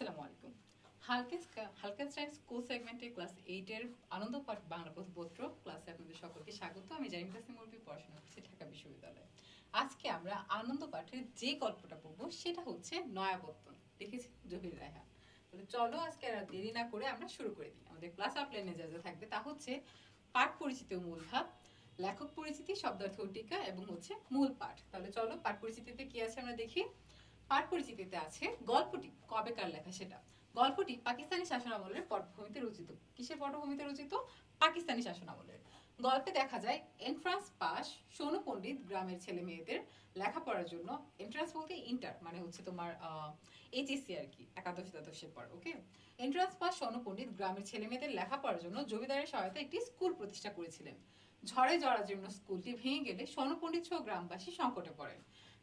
আসসালামু আলাইকুম। হালকেস হালকেস্টাইন স্কুল সেগমেন্টে ক্লাস এইটের আনন্দ পাঠ বাংলা পত্র ক্লাসে আপনাদের সকলকে স্বাগত। আমি জাইম কাসিম মুরবি পড়াশোনা করছি ঢাকা বিশ্ববিদ্যালয়ে। আজকে আমরা আনন্দ পাঠের যে গল্পটা পড়ব সেটা হচ্ছে নয়াবর্তন। দেখেছি জহির রায়হান। তাহলে চলো আজকে আর দেরি না করে আমরা শুরু করে দিই। আমাদের ক্লাস আপলাইনে যা যা থাকবে তা হচ্ছে পাঠ পরিচিতি মূল ভাব, লেখক পরিচিতি, শব্দার্থ টিকা এবং হচ্ছে মূল পাঠ। তাহলে চলো পাঠ পরিচিতিতে কি আছে আমরা দেখি? পাঠ পরিচিতিতে আছে গল্পটি। কবেকার লেখা সেটা? গল্পটি পাকিস্তানি শাসনামলের পটভূমিতে রচিত। কিসের পটভূমিতে রচিত? পাকিস্তানি শাসনামলের। গল্পে দেখা যায়, এন্ট্রান্স পাস সোনু পণ্ডিত গ্রামের ছেলে মেয়েদের লেখাপড়ার জন্য। এন্ট্রান্স বলতে ইন্টার মানে হচ্ছে তোমার এইচএসসি আর কি, একাদশ দ্বাদশের পর ওকে এন্ট্রান্স পাস সোনু পণ্ডিত গ্রামের ছেলে মেয়েদের লেখাপড়ার জন্য জমিদারের সহায়তা একটি স্কুল প্রতিষ্ঠা করেছিলেন। ঝড়ে জরাজীর্ণ স্কুলটি ভেঙে গেলে সোনু পণ্ডিত সহ গ্রামবাসী সংকটে পড়েন।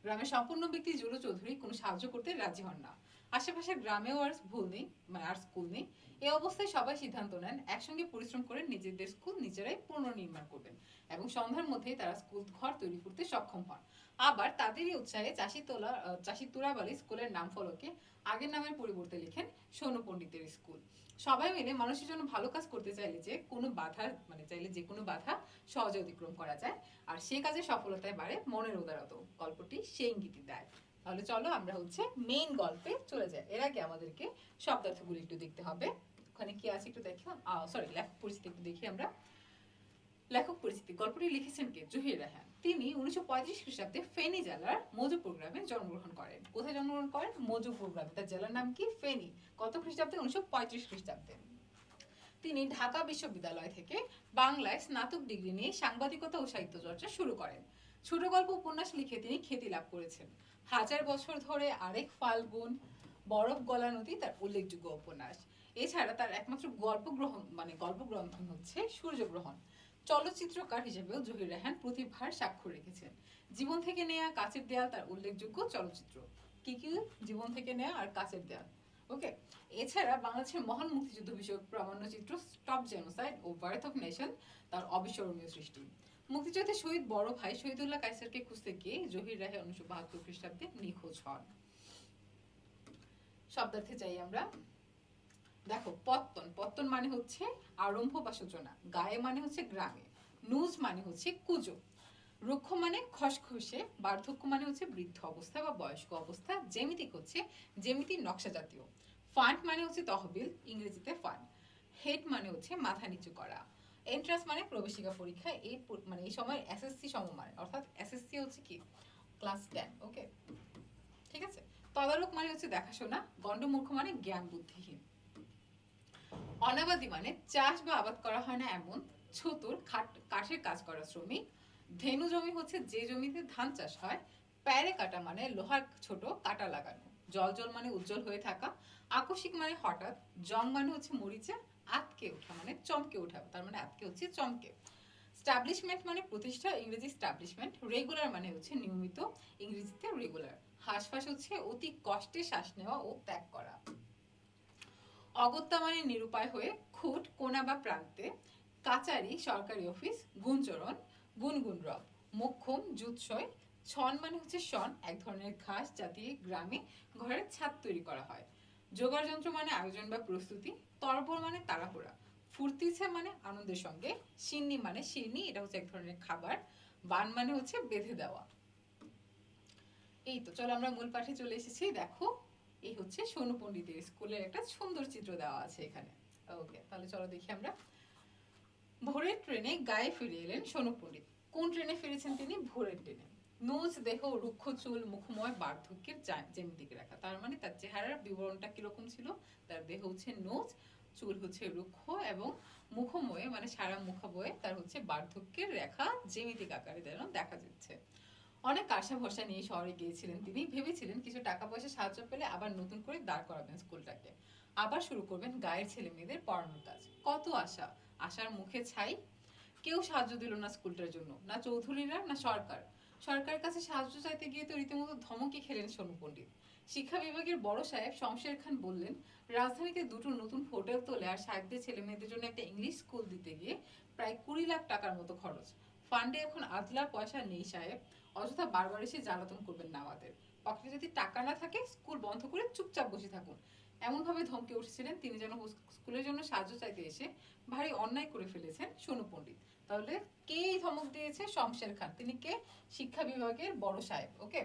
গ্রামের সম্পূর্ণ ব্যক্তি জুলু চৌধুরী কোনো সাহায্য করতে রাজি হন না। আশেপাশের গ্রামেও আর ভুল নেই মানে আর স্কুল নেই। এই অবস্থায় সবাই সিদ্ধান্ত নেন, একসঙ্গে পরিশ্রম করে নিজেদের স্কুল নিজেরাই পুনর্নির্মাণ করবেন এবং সন্ধ্যার মধ্যেই তারা স্কুল ঘর তৈরি করতে সক্ষম হন। আবার তাদেরই উৎসাহে চাষি তোলা চাষি তুরাবালি স্কুলের নাম ফলকে আগের নামের পরিবর্তে লিখেন সৌন পণ্ডিতের স্কুল সবাই মিলে মানুষের জন্য ভালো কাজ করতে চাইলে যে কোনো বাধা মানে চাইলে যে কোনো বাধা সহজে অতিক্রম করা যায়। আর সে কাজে সফলতায় বাড়ে মনের উদারত, গল্পটি সেই ইঙ্গিতই দেয়। তাহলে চলো আমরা হচ্ছে মেইন গল্পে চলে যাই। এর আগে আমাদেরকে শব্দার্থগুলি একটু দেখতে হবে। ওখানে কি আছে একটু দেখি সরি লেখক পরিচিতি একটু দেখি আমরা। লেখক পরিচিতি, গল্পটি লিখেছেন কে? জহির রায়হান। তিনি উনিশশো পঁয়ত্রিশ খ্রিস্টাব্দে ফেনী জেলার মজুপুর গ্রামে জন্মগ্রহণ করেন। কোথায় জন্মগ্রহণ করেন? মজুপুর গ্রামে তার জেলার নাম কি? ফেনী। কত খ্রিস্টাব্দে? উনিশশো পঁয়ত্রিশ খ্রিস্টাব্দে। তিনি ঢাকা বিশ্ববিদ্যালয় থেকে বাংলায় স্নাতক ডিগ্রি নিয়ে সাংবাদিকতা ও সাহিত্য চর্চা শুরু করেন। ছোট গল্প উপন্যাস লিখে তিনি খ্যাতি লাভ করেছেন। হাজার বছর ধরে আরেক ফাল্গুন, বরফ গলা নদী, তার উল্লেখযোগ্য উপন্যাস। এছাড়া তার একমাত্র গল্প গ্রহণ মানে গল্প গ্রন্থ হচ্ছে সূর্যগ্রহণ। চলচ্চিত্রকার হিসেবেও জহির রেহান প্রতিভার স্বাক্ষর রেখেছেন। জীবন থেকে নেয়া কাছের দেয়াল, তার উল্লেখযোগ্য চলচ্চিত্র। কি কি জীবন থেকে নেয়া আর কাছের দেয়াল? ওকে, এছাড়া বাংলাদেশের মহান মুক্তিযুদ্ধ বিষয়ক প্রামাণ্যচিত্র, স্টপ জেনোসাইড ও বার্থ অফ নেশন, তার অবিস্মরণীয় সৃষ্টি। মুক্তিযুদ্ধে শহীদ বড় ভাই শহীদুল্লাহ কাইসারকে খুঁজতে গিয়ে জহির রাহে উনিশশো বাহাত্তর খ্রিস্টাব্দে নিখোঁজ হন। শব্দার্থে চাই আমরা। দেখো, পত্তন। পত্তন মানে হচ্ছে আরম্ভ বা সূচনা। গায়ে মানে হচ্ছে গ্রামে। নুজ মানে হচ্ছে কুজো। রুক্ষ মানে খসখসে। বার্ধক্য মানে হচ্ছে বৃদ্ধ অবস্থা বা বয়স্ক অবস্থা। জ্যামিতিক হচ্ছে জ্যামিতির নকশা জাতীয়। ফান্ড মানে হচ্ছে তহবিল, ইংরেজিতে ফান্ড। হেড মানে হচ্ছে মাথা নিচু করা। এন্ট্রান্স মানে প্রবেশিকা পরীক্ষা, এই মানে এই সময় এসএসসি সমমান অর্থাৎ এসএসসি হচ্ছে কি? ক্লাস টেন ওকে ঠিক আছে? তদারক মানে হচ্ছে দেখাশোনা, গণ্ডমূর্খ মানে জ্ঞান বুদ্ধিহীন। অনাবাদী মানে চাষ বা আবাদ করা হয় না এমন, ছতুর, খাট, কাঠের কাজ করা শ্রমিক। ধেনু জমি হচ্ছে যে জমিতে ধান চাষ হয়, প্যারে কাটা মানে লোহার ছোট কাটা লাগানো। জল জল মানে উজ্জ্বল হয়ে থাকা। আকস্মিক মানে হঠাৎ, জং মানে হচ্ছে মরিচা আতকে ওঠা মানে চমকে ওঠা, তার মানে আতকে হচ্ছে চমকে। স্টাবলিশমেন্ট মানে প্রতিষ্ঠা, ইংরেজি স্টাবলিশমেন্ট রেগুলার মানে হচ্ছে নিয়মিত, ইংরেজিতে রেগুলার হাঁসফাঁস হচ্ছে অতি কষ্টে শ্বাস নেওয়া ও ত্যাগ করা। অগত্যা মানে নিরুপায় হয়ে খুঁট, কোনা বা প্রান্তে, কাচারি, সরকারি অফিস গুঞ্চরণ গুনগুন রব, মোক্ষম, জুৎসয়। ছন মানে হচ্ছে শন, এক ধরনের ঘাস যা গ্রামে ঘরের ছাদ তৈরি করা হয়। যোগাড় যন্ত্র মানে আয়োজন বা প্রস্তুতি তরবর মানে তাড়াহুড়া। ফুর্তিছে মানে আনন্দের সঙ্গে, সিন্নি মানে সিন্নি, এটা হচ্ছে এক ধরনের খাবার, বান মানে হচ্ছে বেঁধে দেওয়া। এই তো, চলো আমরা মূল পাঠে চলে এসেছি, দেখো, এই হচ্ছে সোনু পণ্ডিতের স্কুলের একটা সুন্দর চিত্র দেওয়া আছে এখানে। ওকে তাহলে চলো দেখি আমরা। ভোরের ট্রেনে গায়ে ফিরে এলেন সোনু পণ্ডিত। কোন ট্রেনে ফিরেছেন তিনি? ভোরের ট্রেনে। নোজ দেহ রুক্ষ চুল মুখময় বার্ধক্যের জ্যামিতিক রেখা তার মানে তার চেহারার বিবরণটা কীরকম ছিল? তার দেহ হচ্ছে নোজ, চুল হচ্ছে রুক্ষ এবং মুখময়ে মানে সারা মুখবয়ে তার হচ্ছে বার্ধক্যের রেখা জ্যামিতিক আকারে যেন দেখা যাচ্ছে। অনেক আশা ভরসা নিয়ে শহরে গিয়েছিলেন তিনি। ভেবেছিলেন কিছু টাকা পয়সা সাহায্য পেলে আবার নতুন করে দাঁড় করাবেন স্কুলটাকে। আবার শুরু করবেন গায়ের ছেলে মেয়েদের পড়ানোর কাজ। কত আশা? আশার মুখে ছাই? কেউ সাহায্য দিল না স্কুলটার জন্য। না চৌধুরীরা, না সরকার। সরকারের কাছে সাহায্য চাইতে গিয়ে তো রীতিমতো ধমকে খেলেন সোনু পণ্ডিত। শিক্ষা বিভাগের বড় সাহেব শমশের খান বললেন, রাজধানীতে দুটো নতুন হোটেল তোলে আর সাহেবদের ছেলে মেয়েদের জন্য একটা ইংলিশ স্কুল দিতে গিয়ে প্রায় কুড়ি লাখ টাকার মতো খরচ। ফান্ডে এখন আধলা পয়সা নেই সাহেব। অযথা বারবার এসে জ্বালাতন করবেন না আমাদের পকেটে যদি টাকা না থাকে, স্কুল বন্ধ করে চুপচাপ বসে থাকুন। এমনভাবে ধমকে উঠেছিলেন তিনি যেন স্কুলের জন্য সাহায্য চাইতে এসে ভারী অন্যায় করে ফেলেছেন সোনু পণ্ডিত। তাহলে কে ধমক দিয়েছে? শমশের খান। তিনি কে? শিক্ষা বিভাগের বড় সাহেব, ওকে?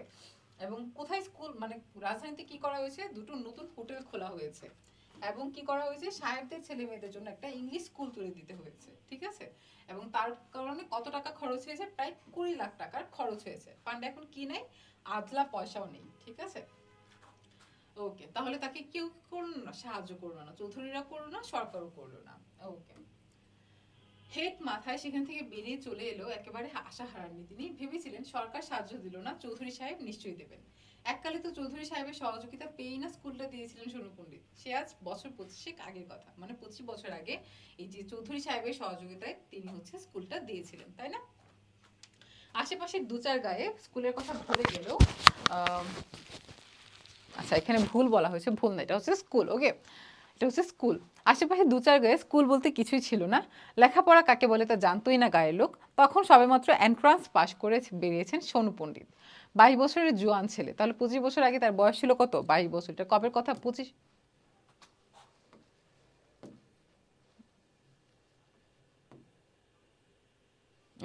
এবং কোথায় স্কুল মানে রাজধানীতে কি করা হয়েছে? দুটো নতুন হোটেল খোলা হয়েছে। এবং কি করা হয়েছে? সাহেবদের ছেলে মেয়েদের জন্য একটা ইংলিশ স্কুল তুলে দিতে হয়েছে, ঠিক আছে? এবং তার কারণে কত টাকা খরচ হয়েছে? প্রায় কুড়ি লাখ টাকার খরচ হয়েছে। ফান্ডে এখন কি নেই? আধলা পয়সাও নেই, ঠিক আছে? ওকে তাহলে তাকে কেউ করল না, সাহায্য করল না, চৌধুরীরা করল না, সরকারও করল না। ওকে হেড মাথায় সেখান থেকে বেরিয়ে চলে এলো, একেবারে আশা হারাননি তিনি। ভেবেছিলেন সরকার সাহায্য দিল না, চৌধুরী সাহেব নিশ্চয়ই দেবেন। এককালে তো চৌধুরী সাহেবের সহযোগিতা পেয়েই না স্কুলটা দিয়েছিলেন সোনু পণ্ডিত সে আজ বছর পঁচিশেক আগের কথা। মানে পঁচিশ বছর আগে এই যে চৌধুরী সাহেবের সহযোগিতায় তিনি হচ্ছে স্কুলটা দিয়েছিলেন, তাই না? আশেপাশে দু চার গায়ে স্কুলের কথা ভুলে গেলেও আচ্ছা এখানে ভুল বলা হয়েছে, ভুল না, এটা হচ্ছে স্কুল, ওকে? এটা হচ্ছে স্কুল। আশেপাশে দু চার গায়ে স্কুল বলতে কিছুই ছিল না। লেখাপড়া কাকে বলে তা জানতোই না গায়ের লোক। তখন সবেমাত্র এন্ট্রান্স পাশ করে বেরিয়েছেন সোনু পণ্ডিত বাইশ বছরের জোয়ান ছেলে। তাহলে পঁচিশ বছর আগে তার বয়স ছিল কত? বাইশ বছর। এটা কবের কথা? পঁচিশ?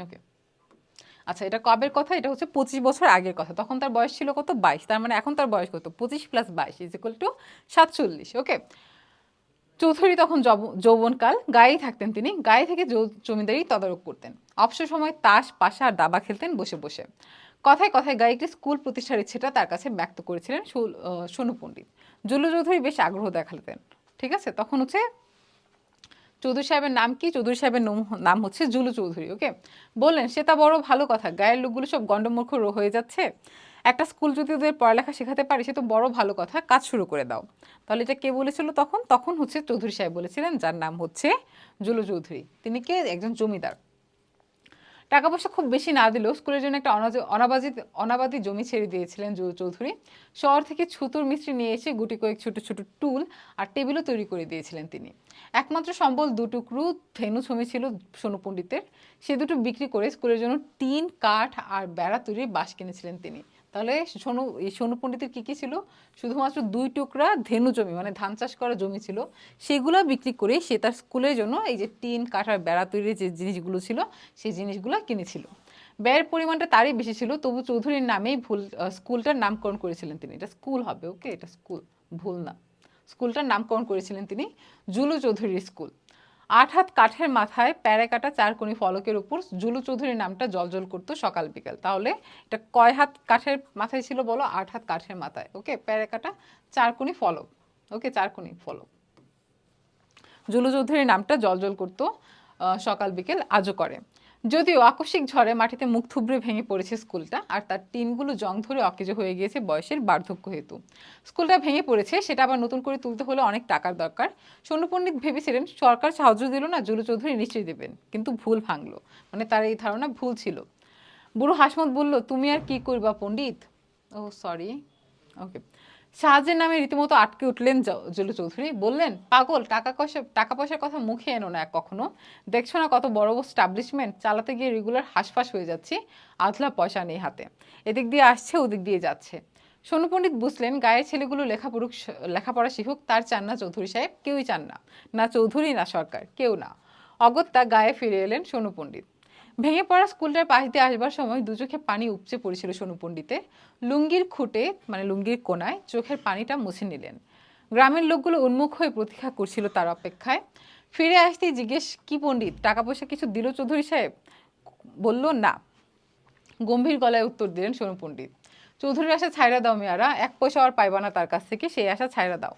ওকে। আচ্ছা এটা কবের কথা? এটা হচ্ছে পঁচিশ বছর আগের কথা। তখন তার বয়স ছিল কত? বাইশ। তার মানে এখন তার বয়স কত? পঁচিশ প্লাস বাইশ ইজ ইকুয়াল টু সাতচল্লিশ। ওকে। চৌধুরী তখন যব- যৌবনকাল। গায়েই থাকতেন তিনি। গায়ে থেকে জমিদারি তদারক করতেন। অবসর সময় তাস, পাশা আর দাবা খেলতেন বসে বসে। কথায় কথায় গায়ে একটি স্কুল প্রতিষ্ঠার ইচ্ছেটা তার কাছে ব্যক্ত করেছিলেন সোনু পণ্ডিত। জুলু চৌধুরী বেশ আগ্রহ দেখাতেন ঠিক আছে? তখন হচ্ছে চৌধুরী সাহেবের নাম কি? চৌধুরী সাহেবের নাম হচ্ছে জুলু চৌধুরী, ওকে? বললেন, সে তা বড় ভালো কথা। গায়ের লোকগুলো সব গণ্ডমূর্খ হয়ে যাচ্ছে। একটা স্কুল যদি ওদের পড়ালেখা শেখাতে পারে, সে তো বড় ভালো কথা। কাজ শুরু করে দাও। তাহলে এটা কে বলেছিল তখন? তখন হচ্ছে চৌধুরী সাহেব বলেছিলেন, যার নাম হচ্ছে জুলু চৌধুরী। তিনি কে? একজন জমিদার। টাকা পয়সা খুব বেশি না দিলেও স্কুলের জন্য একটা অনাবাজিত অনাবাদী জমি ছেড়ে দিয়েছিলেন জু চৌধুরী। শহর থেকে ছুতুর মিস্ত্রি নিয়ে এসে গুটি কয়েক ছোট ছোট টুল আর টেবিলও তৈরি করে দিয়েছিলেন তিনি। একমাত্র সম্বল দুটুকরু ধেনু ছমি ছিল সোনু পণ্ডিতের। সে দুটো বিক্রি করে স্কুলের জন্য টিন, কাঠ আর বেড়া তৈরি বাঁশ কিনেছিলেন তিনি। তাহলে সোনু, এই সোনু পণ্ডিতের কী কী ছিল? শুধুমাত্র দুই টুকরা ধেনু জমি মানে ধান চাষ করা জমি ছিল, সেগুলো বিক্রি করে সে তার স্কুলের জন্য এই যে টিন কাঠার বেড়া তৈরির যে জিনিসগুলো ছিল, সেই জিনিসগুলো কিনেছিল। ব্যয়ের পরিমাণটা তারই বেশি ছিল, তবু চৌধুরীর নামেই ভুল স্কুলটার নামকরণ করেছিলেন তিনি। এটা স্কুল হবে, ওকে? এটা স্কুল, ভুল না। স্কুলটার নামকরণ করেছিলেন তিনি জুলু চৌধুরীর স্কুল। আট হাত কাঠের মাথায় প্যারে কাটা চারকোনি ফলকের উপর জুলু চৌধুরীর নামটা জলজল করতো সকাল বিকাল। তাহলে এটা কয় হাত কাঠের মাথায় ছিল বলো? আট হাত কাঠের মাথায়। ওকে? প্যারে কাটা চারকোনি ফলক। ওকে? চারকোনি ফলক। জুলু চৌধুরীর নামটা জলজল করতো সকাল বিকেল আজও করে। যদিও আকস্মিক ঝড়ে মাটিতে মুখ থুবড়ে ভেঙে পড়েছে স্কুলটা, আর তার টিনগুলো জং ধরে অকেজো হয়ে গিয়েছে বয়সের বার্ধক্য হেতু। স্কুলটা ভেঙে পড়েছে, সেটা আবার নতুন করে তুলতে হলে অনেক টাকার দরকার। সোনু পণ্ডিত ভেবেছিলেন, সরকার সাহায্য দিল না, জুলু চৌধুরী নিশ্চয়ই দেবেন। কিন্তু ভুল ভাঙলো। মানে তার এই ধারণা ভুল ছিল। বুড়ো হাসমত বলল, তুমি আর কি করবা পণ্ডিত? ও সরি ওকে সাহায্যের নামে রীতিমতো আটকে উঠলেন জুলু চৌধুরী। বললেন, পাগল, টাকা পয়সা, টাকা পয়সার কথা মুখে এনো না কখনো। দেখছ না কত বড় বড় স্টাবলিশমেন্ট চালাতে গিয়ে রেগুলার হাসফাস হয়ে যাচ্ছি। আধলা পয়সা নেই হাতে। এদিক দিয়ে আসছে, ওদিক দিয়ে যাচ্ছে। সোনু পণ্ডিত বুঝলেন, গায়ের ছেলেগুলো লেখাপড়ুক লেখাপড়া শিখুক, তার চান না চৌধুরী সাহেব। কেউই চান না। না চৌধুরী, না সরকার, কেউ না। অগত্যা গায়ে ফিরে এলেন সোনু পণ্ডিত। ভেঙে পড়া স্কুলটার পাশ দিয়ে আসবার সময় দু চোখে পানি উপচে পড়েছিল সোনু পণ্ডিতের লুঙ্গির খুঁটে মানে লুঙ্গির কোনায় চোখের পানিটা মুছে নিলেন। গ্রামের লোকগুলো উন্মুখ হয়ে প্রতীক্ষা করছিল তার অপেক্ষায়। ফিরে আসতেই জিজ্ঞেস, কি পণ্ডিত, টাকা পয়সা কিছু দিল চৌধুরী সাহেব? বলল, না। গম্ভীর গলায় উত্তর দিলেন সোনু পণ্ডিত। চৌধুরীর আশা ছাইরা দাও মেয়ারা, এক পয়সা আর পাইবা না তার কাছ থেকে, সেই আশা ছাইরা দাও।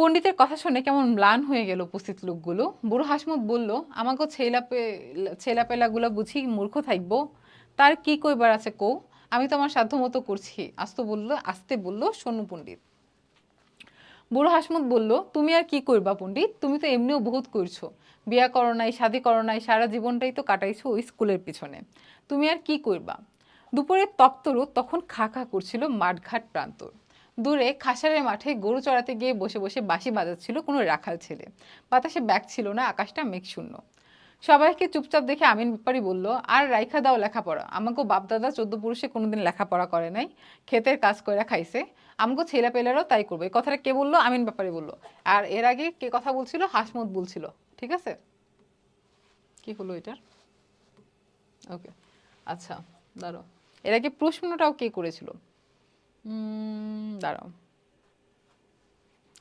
পণ্ডিতের কথা শুনে কেমন ম্লান হয়ে গেল উপস্থিত লোকগুলো। বুড়ো হাসমত বলল আমাকে ছেলাপে, ছেলাপেলাগুলো বুঝি মূর্খ থাকব। তার কি কইবার আছে কৌ আমি তো আমার সাধ্য মতো করছি। আস্ত বলল, আসতে বলল সোনু পণ্ডিত। বুড়ো হাসমত বলল, তুমি আর কি করবা পণ্ডিত? তুমি তো এমনিও বহুত করছ বিয়া করো নাই, শাদি করো নাই, সারা জীবনটাই তো কাটাইছো ওই স্কুলের পিছনে। তুমি আর কি করবা দুপুরের তপ্ত রোদ তখন খা খা করছিল মাঠঘাট প্রান্তর। দূরে খাসারের মাঠে গরু চড়াতে গিয়ে বসে বসে বাঁশি বাজাচ্ছিল কোনো রাখাল ছেলে। বাতাসে ব্যাগ ছিল না, আকাশটা মেঘশূন্য সবাইকে চুপচাপ দেখে আমিন ব্যাপারী বলল, আর রাইখা দাও লেখাপড়া। আমাকে বাপদাদা চোদ্দ পুরুষে কোনোদিন লেখাপড়া করে নাই। ক্ষেতের কাজ কইরা খাইছে। আমাকে ছেলেপেলেরাও তাই করবে। এই কথাটা কে বলল? আমিন ব্যাপারী বলল। আর এর আগে কে কথা বলছিল? হাসমত বলছিল। ঠিক আছে? কি হলো এটার? ওকে আচ্ছা দাঁড়াও। এর আগে প্রশ্নটাও কে করেছিল? দাঁড়াও।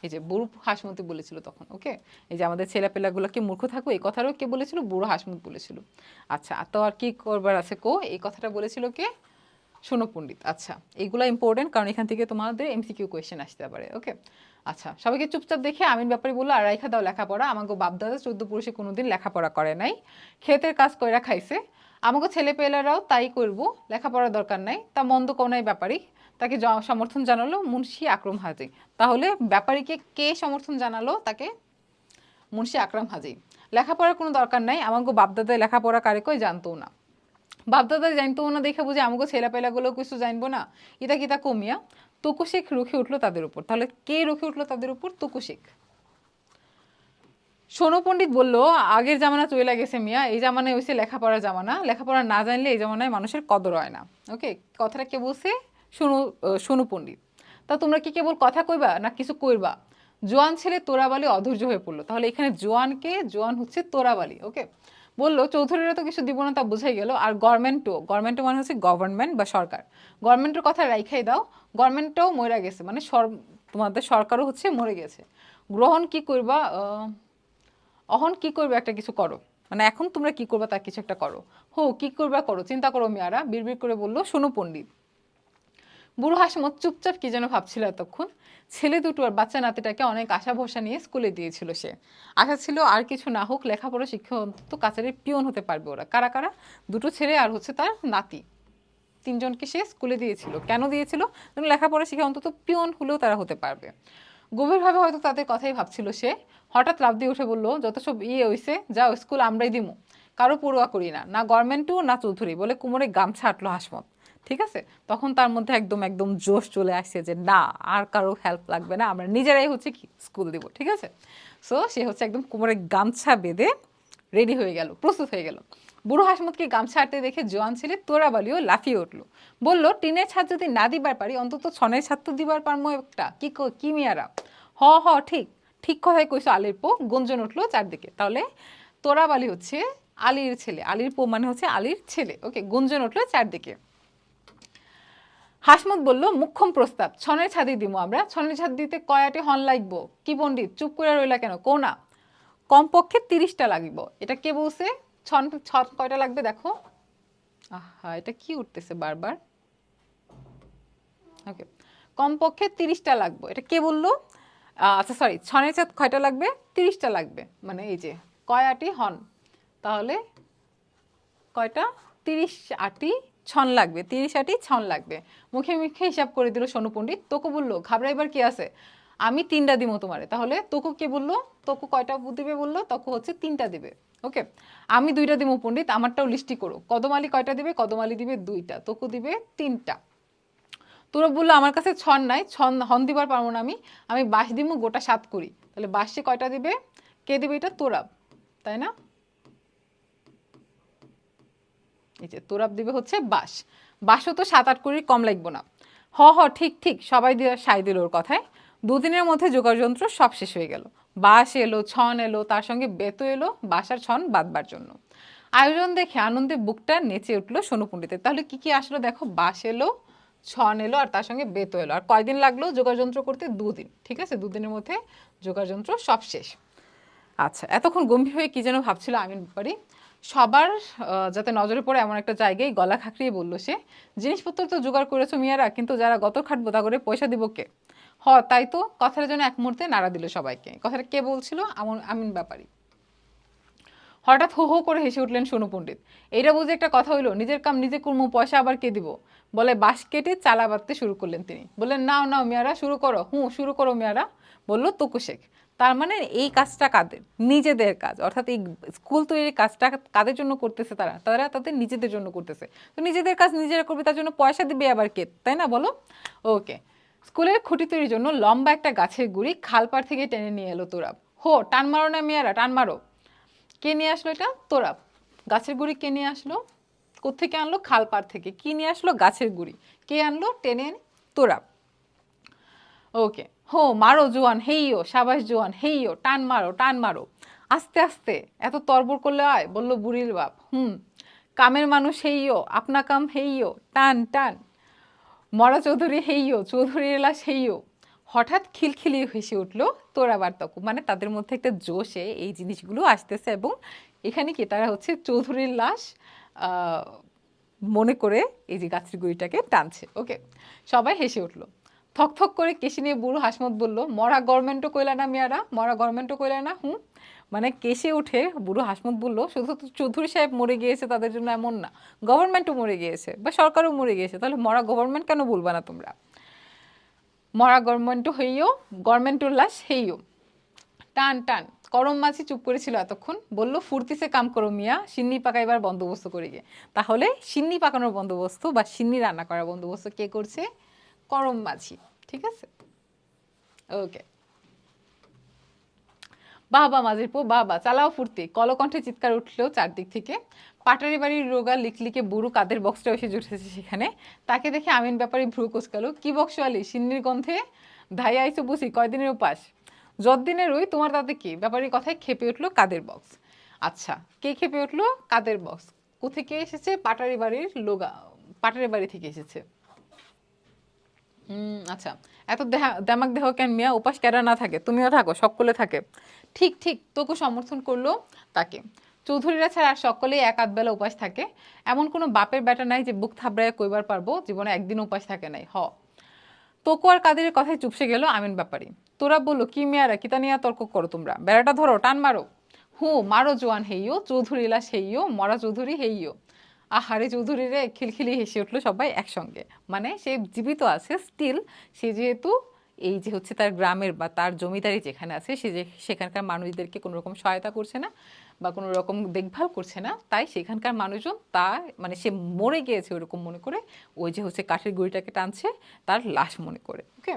এই যে বুড়ো হাসমতি বলেছিল তখন ওকে এই যে আমাদের ছেলেপেলাগুলোকে মূর্খ থাকো এই কথাটাও কে বলেছিল? বুড়ো হাসমত বলেছিল। আচ্ছা তো আর কি করবার আছে কো? এই কথাটা বলেছিল কে? শোনো পণ্ডিত আচ্ছা এইগুলো ইম্পর্টেন্ট কারণ এখান থেকে তোমাদের এমসিকিউ কোয়েশ্চেন আসতে পারে ওকে আচ্ছা সবাইকে চুপচাপ দেখে আমিন ব্যাপারে বলল আর রাইখা দাও লেখাপড়া আমাকে বাপদাদা চোদ্দ পুরুষে কোনোদিন লেখাপড়া করে নাই। ক্ষেতের কাজ কইরা খাইছে। আমাকে ছেলেপেলেরাও তাই করব, লেখাপড়ার দরকার নাই। তা মন্দ কোনাই ব্যাপারই তাকে সমর্থন জানালো মুন্সি আকরম হাজি। তাহলে ব্যাপারীকে কে সমর্থন জানালো তাকে? মুন্সি আকরাম হাজি। লেখাপড়ার কোনো দরকার নাই আমাকে বাপদাদায় লেখাপড়া কারে কই জানতো না। বাপদাদা জানতো না দেখে বুঝে আমাকে ছেলেপেলাগুলো কিছু জানব না। ইতা কিতা কমিয়া তুকুশেখ রুখে উঠল তাদের উপর। তাহলে কে রুখে উঠল তাদের উপর? তুকুশেখ সোনু পণ্ডিত বলল, আগের জামানা চলে গেছে মিয়া, এই জামানায় হয়েছে লেখাপড়ার জামানা। লেখাপড়া না জানলে এই জামানায় মানুষের কদর হয় না। ওকে, কথাটা কে বলছে? আহ, সোনু পণ্ডিত। তা তোমরা কি কেবল কথা কইবা না কিছু কইবা জোয়ান ছেলে তোরাবালি অধৈর্য হয়ে পড়ল। তাহলে এখানে জোয়ানকে জোয়ান হচ্ছে তোরাবালি ওকে? বলল চৌধুরীরা তো কিছু দিব না তা বোঝাই গেল। আর গভর্নমেন্টও গভর্নমেন্টও মানে হচ্ছে গভর্নমেন্ট বা সরকার। গভর্নমেন্টের কথা রাইখাই দাও গভর্নমেন্টও মরে গেছে। মানে সর তোমাদের সরকারও হচ্ছে মরে গেছে। গ্রহণ কি করবা অহন কি করবে একটা কিছু করো। মানে এখন তোমরা কি করবা তার কিছু একটা করো। হো কি করবা করো? চিন্তা করো মিয়ারা। বিড়বিড় করে বলল শোনো পণ্ডিত বুড়ো হাসমত চুপচাপ কি যেন ভাবছিল এতক্ষণ? ছেলে দুটো আর বাচ্চা নাতিটাকে অনেক আশা ভরসা নিয়ে স্কুলে দিয়েছিল সে। আশা ছিল আর কিছু না হোক লেখাপড়া শিক্ষা তো কাছারির পিয়ন হতে পারবে ওরা। কারা কারা? দুটো ছেলে আর হচ্ছে তার নাতি। তিনজনকে সে স্কুলে দিয়েছিল। কেন দিয়েছিল? লেখাপড়া শিখে অন্তত পিয়ন হলেও তারা হতে পারবে। গভীরভাবে হয়তো তাদের কথাই ভাবছিল সে। হঠাৎ লাভ দিয়ে উঠে বলল, যত সব ইয়ে হয়েছে যা স্কুল আমরাই দিমু। কারও পড়ুয়া করি না। না গভর্নমেন্টও, না চৌধুরী। বলে কুমোরে গামছা আটলো হাসমত। ঠিক আছে? তখন তার মধ্যে একদম একদম জোশ চলে আসছে যে, না, আর কারও হেল্প লাগবে না, আমরা নিজেরাই হচ্ছে কি স্কুল দিব। ঠিক আছে? সো সে হচ্ছে একদম কোমরে গামছা বেঁধে রেডি হয়ে গেল, প্রস্তুত হয়ে গেল। বুড়ো হাসমতকে গামছা আটতে দেখে জোয়ান ছেলে তোরাবালিও লাফিয়ে উঠল। বলল, টিনের ছাদ যদি না দিবার পারি, অন্তত ছনের ছাদ তো দিবার পারমো একটা। কি ক- মিয়ারা? হ হ, ঠিক ঠিক কথাই কইছো আলির পো। গুঞ্জন উঠল চারদিকে। তাহলে তোরাবালি হচ্ছে আলীর ছেলে। আলীর পো মানে হচ্ছে আলীর ছেলে। ওকে, গুঞ্জন উঠল চারদিকে। হাসমত বলল, মুখ্যম প্রস্তাব, ছনের ছাদি দিব আমরা। ছনের ছাদ দিতে কয়াটি হন লাগবো? কি পণ্ডিত, চুপ করে রইলা কেন? কোনা? কমপক্ষে তিরিশটা লাগিব। এটা কে বলছে? ছন ছ কয়টা লাগবে দেখো? আহা, এটা কি উঠতেছে বারবার? ওকে, কমপক্ষে তিরিশটা লাগবে। এটা কে বলল? আচ্ছা সরি ছনের ছাদ কয়টা লাগবে? তিরিশটা লাগবে। মানে এই যে, কয়াটি হন তাহলে কয়টা? তিরিশ আটি ছন লাগবে, তিরিশ আটি ছন লাগবে। মুখে মুখে হিসাব করে দিল সোনু পণ্ডিত, তোকে বলল ঘাবড়াইবার কি আছে? আমি তিনটা দিব তোমারে। তাহলে তোকে কে বলল? তোকে কয়টা দিবে বলল? তোকে হচ্ছে তিনটা দিবে। ওকে? আমি দুইটা দিব পণ্ডিত, আমারটাও লিস্টি করো। কদমালি কয়টা দিবে? কদমালি দিবে দুইটা তোকে দিবে তিনটা তোরা বলল, আমার কাছে ছন নাই, ছন, হন দিবার পারব না আমি। আমি বাঁশ দিব গোটা সাত করি। তাহলে বাঁশে কয়টা দিবে? কে দিবে এটা? তোরা তাই না? এই যে তোরাব দিবে হচ্ছে বাস বাঁশও তো সাত আট করি কম লাগবো না। হ হ, ঠিক ঠিক, সবাই দিয়ে সাই দিল ওর কথায়। দুদিনের মধ্যে যোগাযন্ত্র সব শেষ হয়ে গেল। বাস এলো, ছন এলো, তার সঙ্গে বেতো এলো বাঁশার ছন বাঁধবার জন্য। আয়োজন দেখে আনন্দে বুকটা নেচে উঠল সোনু তাহলে কি কি আসলো দেখো? বাস এলো, ছন এলো আর তার সঙ্গে বেতো এলো। আর কয়দিন লাগল যোগাযন্ত্র করতে? দুদিন। ঠিক আছে? দুদিনের মধ্যে যোগাযন্ত্র সব শেষ। আচ্ছা এতক্ষণ গম্ভীর হয়ে কি যেন ভাবছিল আমিন ব্যাপারী? সবার যাতে নজরে পড়ে এমন একটা জায়গায় গলা খাকড়িয়ে বলল সে, জিনিসপত্র তো জোগাড় করেছ মিয়ারা, কিন্তু যারা গত খাটবো তা করে পয়সা দিব কে? হ, তাই তো কথাটা যেন এক মুহূর্তে নাড়া দিল সবাইকে। কথাটা কে বলছিল? আমন, আমিন ব্যাপারী। হঠাৎ হো হো করে হেসে উঠলেন সোনু পণ্ডিত। এইটা বুঝে একটা কথা হইল, নিজের কাম, নিজে করব পয়সা আবার কে দিব? বলে বাঁশ কেটে চালা বাঁধতে শুরু করলেন তিনি। বললেন, নাও নাও মেয়ারা, শুরু করো। হুঁ, শুরু করো মিয়ারা, বলল তকু শেখ। তার মানে এই কাজটা কাদের? নিজেদের কাজ। অর্থাৎ এই স্কুল তৈরির কাজটা কাদের জন্য করতেছে তারা? তারা তাদের নিজেদের জন্য করতেছে। তো নিজেদের কাজ নিজেরা করবে, তার জন্য পয়সা দিবে আবার কে? তাই না বলো? ওকে। স্কুলের খুঁটি তৈরির জন্য লম্বা একটা গাছের গুড়ি খালপাড় থেকে টেনে নিয়ে এলো তোরা হো, টান মারো না মিয়ারা, টান মারো। কে নিয়ে আসলো এটা? তোরা গাছের গুড়ি কে নিয়ে আসলো? কোত্থেকে আনলো? খাল পাড় থেকে। কি নিয়ে আসলো? গাছের গুড়ি। কে আনলো? টেনে তোরা ওকে হো মারো জোয়ান হেইও সাবাস জোয়ান হেইও টান মারো টান মারো। আস্তে আস্তে, এত তরবর করলে আয়, বলল বুড়ির বাপ। হুম, কামের মানুষ হেইও আপনা কাম হেইও টান টান। মরা চৌধুরী হেইও চৌধুরী লাশ হেইও হঠাৎ খিলখিলি হেসে উঠল, তোরা বার্তক মানে তাদের মধ্যে একটা জোশে এই জিনিসগুলো আসতেছে এবং এখানে কি, তারা হচ্ছে চৌধুরীর লাশ মনে করে এই যে গাছের গুড়িটাকে টানছে। ওকে সবাই হেসে উঠল। থক থক করে কেশি নিয়ে বুড়ো হাসমত বলল, মরা গভর্নমেন্টও কইলা না মেয়ারা? মরা গভর্নমেন্টও কইলা না? হুম? মানে কেসে উঠে বুড়ো হাসমত বলল, শুধু তো চৌধুরী সাহেব মরে গিয়েছে, তাদের জন্য এমন না। গভর্নমেন্টও মরে গিয়েছে, বা সরকারও মরে গিয়েছে। তাহলে মরা গভর্নমেন্ট কেন বলবা না তোমরা? মরা গভর্নমেন্টও হইও, গভর্নমেন্টও লাশ হেইও। টান টান, করম মাছি চুপ করেছিল এতক্ষণ। বলল ফুর্তিসে কাম করো মিয়া, সিন্নি পাকাইবার বন্দোবস্ত করে গিয়ে তাহলে সিন্নি পাকানোর বন্দোবস্ত বা সিন্নি রান্না করার বন্দোবস্ত কে করছে? করম মাছি, ঠিক আছে? ওকে বাবা মাঝির পো, বাবা, চালাও ফুর্তি। কলকণ্ঠে চিৎকার উঠলেও চারদিক থেকে। পাটারি বাড়ির রোগা লিকলিকে বুড়ো কাদের বক্সটা এসে জুটেছে সেখানে। তাকে দেখে আমিন ব্যাপারে ভ্রু কোচকালো। কি বক্সওয়ালি সিন্নির গন্ধে? ধাই আইসো বুঝি, কয়দিনের উপাস? যতদিনের ওই, তোমার তাতে কি? ব্যাপারীর কথায় খেপে উঠল কাদের বক্স। আচ্ছা কে খেপে উঠল? কাদের বক্স? কোথেকে এসেছে? পাটারি বাড়ির লোগা, পাটারি বাড়ি থেকে এসেছে। আচ্ছা। এত দেহা, দেমাক দেহ কেন মিয়া উপাস কেরা না থাকে, তুমিও থাকো, সকলে থাকে। ঠিক ঠিক, তোকে সমর্থন করল তাকে। চৌধুরীরা ছাড়া আর সকলেই এক আধ বেলা উপাস থাকে। এমন কোনো বাপের বেটা নাই যে বুক থাবড়ায় কইবার পারব, জীবনে একদিন উপাস থাকে নাই। হ। তোকো আর কাদের কথায় চুপসে গেল আমিন ব্যাপারী। তোরা বলল, কি মেয়ারা, কিতা নিয়ে তর্ক করো তোমরা? বেড়াটা ধরো, টান মারো? হু, মারো জোয়ান হেইও চৌধুরী লাশ হেইও মরা চৌধুরী হেইও আহারে চৌধুরী রে খিলখিলি হেসে উঠল সবাই একসঙ্গে। মানে সে জীবিত আছে স্টিল সে যেহেতু এই যে হচ্ছে তার গ্রামের বা তার জমিদারি যেখানে আছে, সে যে সেখানকার মানুষদেরকে কোনো রকম সহায়তা করছে না বা কোনো রকম দেখভাল করছে না, তাই সেখানকার মানুষজন তা মানে সে মরে গিয়েছে ওরকম মনে করে, ওই যে হচ্ছে কাঠের গুড়িটাকে টানছে, তার লাশ মনে করে ওকে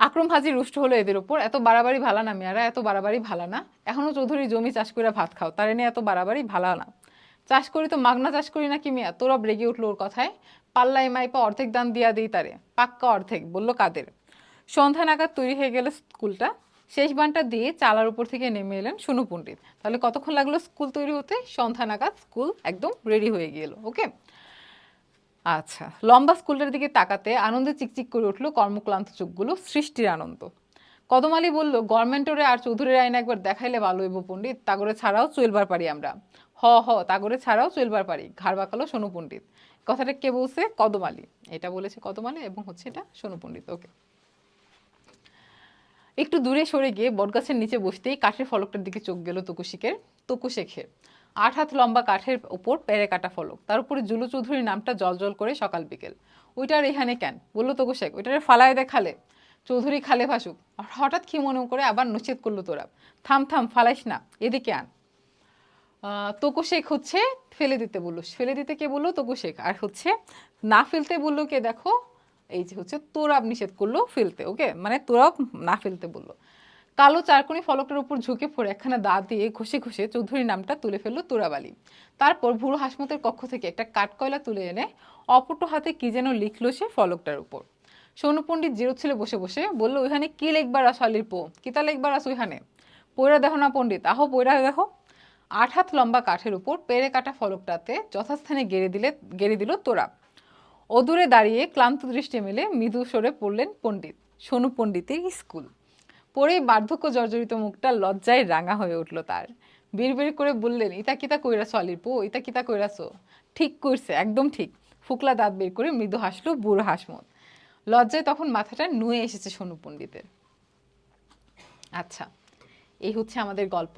আক্রম হাজির রুষ্ট হলো এদের উপর এত বাড়াবাড়ি ভালা না মেয়ারা, এত বাড়াবাড়ি ভালা না। এখনও চৌধুরী জমি চাষ করে ভাত খাও, তার এনে এত বাড়াবাড়ি ভালা না। চাষ করি তো মাগনা চাষ করি না কি মিয়া? তোরা রেগে উঠল ওর কথায়? পাল্লাই মাইপা অর্ধেক দান দিয়া দিই তারে। পাক্কা অর্ধেক, বলল কাদের? সন্ধ্যা নাগাদ তৈরি হয়ে গেল স্কুলটা। শেষ বানটা দিয়ে চালার উপর থেকে নেমে এলেন সোনু পণ্ডিত। তাহলে কতক্ষণ লাগল স্কুল তৈরি হতে? সন্ধ্যা নাগাদ স্কুল একদম রেডি হয়ে গেল, ওকে? আচ্ছা লম্বা স্কুলটার দিকে তাকাতে আনন্দে চিকচিক করে উঠল কর্মক্লান্ত চোখগুলো, সৃষ্টির আনন্দ। কদমালি বলল, গভর্নমেন্টরে আর চৌধুরীর আইন একবার দেখাইলে ভালো হইব পণ্ডিত, তাগরে ছাড়াও চলবার পারি আমরা। হ হ তাগরে ছাড়াও চলবার পারি। ঘাড় বাঁকালো সোনু পণ্ডিত। কথাটা কে বলছে? কদমালি। এটা বলেছে কদমালি এবং হচ্ছে এটা সোনু পণ্ডিত। ওকে। একটু দূরে সরে গিয়ে বটগাছের নিচে বসতেই কাঠের ফলকটার দিকে চোখ গেল তকুশিকের। তকু শেখের আট হাত লম্বা কাঠের উপর পেরে কাটা ফলক। তার উপরে জুলু চৌধুরীর নামটা জল করে সকাল বিকেল। ওইটার এখানে কেন? বলল তকু শেখ ওইটারে ফালায় দেখালে। চৌধুরী খালে ভাসুক। হঠাৎ কি মনে করে আবার নচিত করল তোরা। থাম থাম, ফালাইস না। এদিকে আন। তকু শেখ হচ্ছে ফেলে দিতে বলল। ফেলে দিতে কে বলল? তকু শেখ আর হচ্ছে না ফেলতে বলল কে দেখো? এই যে হচ্ছে তোরাব নিষেধ করল ফেলতে, ওকে? মানে তোরাব না ফেলতে বলল। কালো চারকোনি ফলকটার উপর ঝুঁকে পড়ে একখানা দাঁত দিয়ে ঘষে ঘষে চৌধুরীর নামটা তুলে ফেলল তোরাব আলী। তারপর ভুরু হাসমতের কক্ষ থেকে একটা কাঠকয়লা তুলে এনে অপটো হাতে কি যেন লিখলো সে ফলকটার উপর। সৌনু পণ্ডিত জিরো ছেলে বসে বসে বলল, ওইখানে কি লেখবার আস আলির পো? কিতা লেখবার আস ওইখানে? পয়রা দেখো না পণ্ডিত, আহো পয়রা দেখো। আট হাত লম্বা কাঠের উপর পেরে কাটা ফলকটাতে যথাস্থানে গেড়ে দিলে, গেড়ে দিল তোরা। অদূরে দাঁড়িয়ে ক্লান্ত দৃষ্টি মেলে মৃদু সরে পড়লেন পণ্ডিত সোনু পণ্ডিতের স্কুল। পরেই বার্ধক্য জর্জরিত মুখটা লজ্জায় রাঙা হয়ে উঠল তার। বিড়বিড় করে বললেন, ইতা কিতা কইরাছো আলির পো ইতা কিতা কইরাছো? ঠিক করছে একদম ঠিক। ফুকলা দাঁত বের করে মৃদু হাসলো বুড়ো হাসমত। লজ্জায় তখন মাথাটা নুয়ে এসেছে সোনু পণ্ডিতের। আচ্ছা এই হচ্ছে আমাদের গল্প।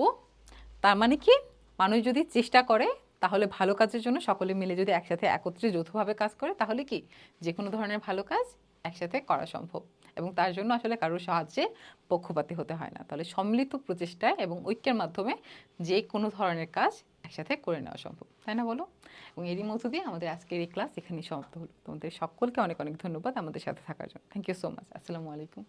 তার মানে কি? মানুষ যদি চেষ্টা করে, তাহলে ভালো কাজের জন্য সকলে মিলে যদি একসাথে একত্রে যৌথভাবে কাজ করে, তাহলে কি? যে কোনো ধরনের ভালো কাজ একসাথে করা সম্ভব। এবং তার জন্য আসলে কারোর সাহায্যে পক্ষপাতী হতে হয় না। তাহলে সম্মিলিত প্রচেষ্টায় এবং ঐক্যের মাধ্যমে যে কোনো ধরনের কাজ একসাথে করে নেওয়া সম্ভব। তাই না বলো? এবং এরই মধ্য দিয়ে আমাদের আজকের এই ক্লাস এখানেই সমাপ্ত হলো। তোমাদের সকলকে অনেক অনেক ধন্যবাদ আমাদের সাথে থাকার জন্য। থ্যাংক ইউ সো মাচ আসসালামু আলাইকুম।